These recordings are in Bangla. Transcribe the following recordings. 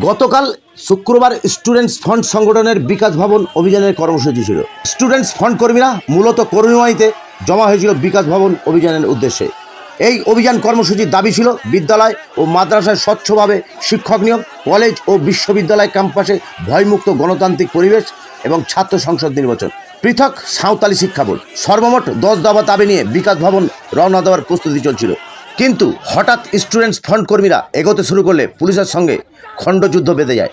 গতকাল শুক্রবার স্টুডেন্টস ফ্রন্ট সংগঠনের বিকাশ ভবন অভিযানের কর্মসূচি ছিল। স্টুডেন্টস ফ্রন্ট কর্মীরা মূলত করুণাইতে জমা হয়েছিল বিকাশ ভবন অভিযানের উদ্দেশ্যে। এই অভিযান কর্মসূচির দাবি ছিল বিদ্যালয় ও মাদ্রাসায় স্বচ্ছভাবে শিক্ষক নিয়োগ, কলেজ ও বিশ্ববিদ্যালয় ক্যাম্পাসে ভয়মুক্ত গণতান্ত্রিক পরিবেশ এবং ছাত্র সংসদ নির্বাচন। পৃথক সাঁওতালি শিক্ষা বোর্ড সর্বমোট দশ দফা দাবি নিয়ে বিকাশ ভবন রওনা দেওয়ার প্রস্তুতি চলছিল। কিন্তু হঠাৎ স্টুডেন্টস ফ্রন্ট কর্মীরা এগোতে শুরু করলে পুলিশের সঙ্গে খণ্ডযুদ্ধ বেঁধে যায়।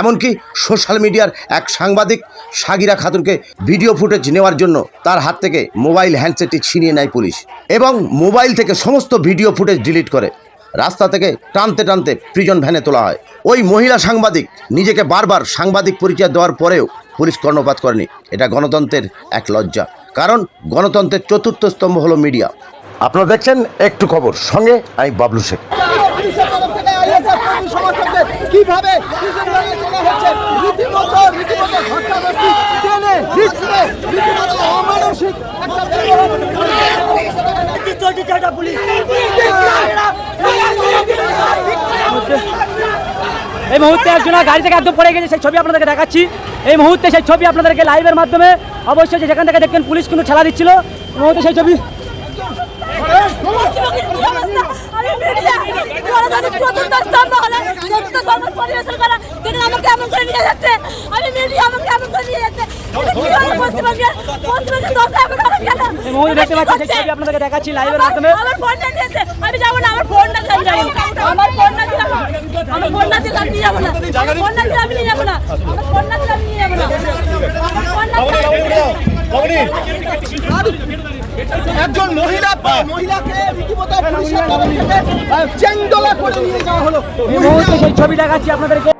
এমনকি সোশ্যাল মিডিয়ার এক সাংবাদিক সাগিরা খাতুনকে ভিডিও ফুটেজ নেওয়ার জন্য তার হাত থেকে মোবাইল হ্যান্ডসেটটি ছিনিয়ে নেয় পুলিশ এবং মোবাইল থেকে সমস্ত ভিডিও ফুটেজ ডিলিট করে। রাস্তা থেকে টানতে টানতে প্রিজন ভ্যানে তোলা হয়। ওই মহিলা সাংবাদিক নিজেকে বারবার সাংবাদিক পরিচয় দেওয়ার পরেও পুলিশ কর্ণপাত করেনি। এটা গণতন্ত্রের এক লজ্জা। কারণ গণতন্ত্রের চতুর্থ স্তম্ভ হলো মিডিয়া। আপনারা দেখছেন একটু খবর। সঙ্গে আমি বাবলু শেখ পুলিশের তরফ থেকে আইএসএফ কর্মী সমর্থকদের কীভাবে পুলিশের সঙ্গে রীতিমতো রীতিমতো ধস্তাধস্তি টেনে হিচড়ে রীতিমতো অমানসিক একটা এই মুহূর্তে একজন গাড়ি থেকে একদম পড়ে গেছে সেই ছবি আপনাদেরকে দেখাচ্ছি। এই মুহূর্তে সেই ছবি আপনাদেরকে লাইভের মাধ্যমে অবশ্যই যেখান থেকে দেখবেন পুলিশ কিন্তু ছেলা দিচ্ছিল। এই মুহূর্তে সেই ছবি আমি মিডিয়া ওরা যদি চতুর্থ স্তম্ভ হলে চতুর্থ স্তম্ভ পরিবেশন করা তিনি আমাকে এমন করে নিয়ে যাচ্ছে আমি মিডিয়া আমাকে এমন করে নিয়ে যাচ্ছে এটা কি হয় পশ্চিমবঙ্গে পশ্চিমবঙ্গে দশ এখন আমার কেন এই মুহূর্তে দেখতে পাচ্ছি ছবি আপনাদেরকে দেখাচ্ছি লাইভের মাধ্যমে। আমার ফোনটা নিয়েছে আমি যাব না আমার ফোনটা দিলে আমি আমার ফোনটা দিলে আমি- আমার ফোনটা দিলে আমি নিয়ে যাব না। আমার ফোনটা দিলে নিয়ে যাব না। আমার ফোনটা দিলে আমি নিয়ে যাব না। আমার ফোনটা একজন মহিলা মহিলাকে রীতিমতো পুলিশের তরফ থেকে চেংদোলা করে নিয়ে যাওয়া হলো সেই ছবি দেখাচ্ছি আপনাদেরকে।